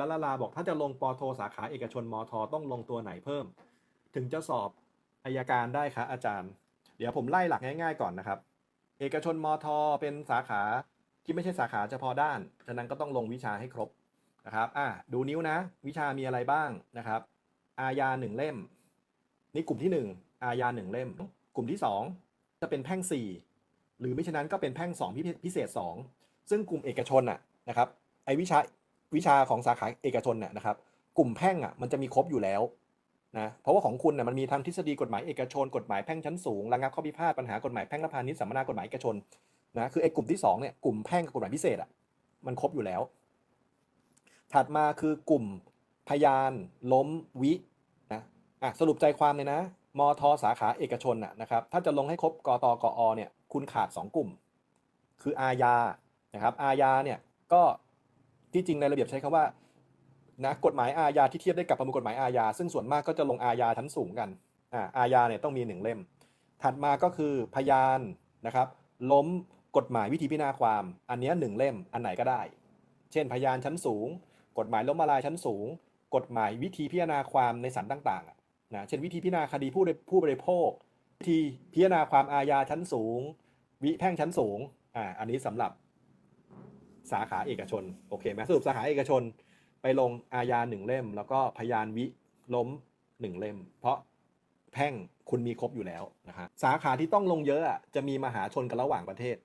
ละละลาบอกถ้าจะลงปอโทสาขาเอกชนมอทอต้องลงตัวไหนเพิ่ม ถึงจะสอบอายการได้คะอาจารย์ เดี๋ยวผมไล่หลักง่ายๆก่อนนะครับ เอกชนมอทอเป็นสาขาที่ไม่ใช่สาขาเฉพาะด้าน ฉะนั้นก็ต้องลงวิชาให้ครบนะครับอะดูนิ้วนะ วิชามีอะไรบ้างนะครับ อาญาหนึ่งเล่ม นี่กลุ่มที่หนึ่งอาญาหนึ่งเล่ม กลุ่มที่สองจะเป็นแพ่งสี่หรือไม่ฉะนั้นก็เป็นแพ่งสองพิเศษพิเศษสองซึ่งกลุ่มเอกชนอะนะครับไอวิชา วิชาของสาขาเอกชนน่ะนะครับ กลุ่มแพ่งอะมันจะมีครบอยู่แล้วนะเพราะว่าของคุณน่ะมันมีทั้งทฤษฎีกฎหมายเอกชน กฎหมายแพ่งชั้นสูงระงับข้อพิพาทปัญหากฎหมายแพ่งและพาณิชย์สัมมนากฎหมายเอกชนนะคือไอ้กลุ่มที่สองเนี่ยกลุ่มแพ่งกับกฎหมายพิเศษอะมันครบอยู่แล้ว ถัดมาคือกลุ่มพยาน ล้มวินะอะสรุปใจความเลยนะมทสาขาเอกชนน่ะนะครับ ถ้าจะลงให้ครบกตกอเนี่ยคุณขาด 2 กลุ่ม คืออาญานะครับอาญาเนี่ยก็ ที่จริงในระเบียบใช้คำว่านะกฎหมายอาญาที่เทียบได้กับประมวลกฎหมายอาญาซึ่งส่วนมากก็จะลงอาญาชั้นสูงกันอ่าอาญาเนี่ยต้องมีหนึ่งเล่ม ถัดมาก็คือพยานนะครับ ล้มกฎหมายวิธีพิจารณาความ อันนี้หนึ่งเล่มอันไหนก็ได้ เช่น พยานชั้นสูง กฎหมายล้มละลายชั้นสูง กฎหมายวิธีพิจารณาความในศาลต่างๆอะนะเช่นวิธีพิจารณาคดีผู้ผู้บริโภควิธีพิจารณาความอาญาชั้นสูง วิแพ่งชั้นสูงอ่าอันนี้สำหรับ สาขาเอกชนโอเคไหมสรุปสาขาเอกชน ไปลงอาญาหนึ่งเล่ม แล้วก็พยานวิล้มหนึ่งเล่ม เพราะแพ่งคุณมีครบอยู่แล้วนะฮะสาขาที่ต้องลงเยอะอะจะมีมหาชนกันระหว่างประเทศ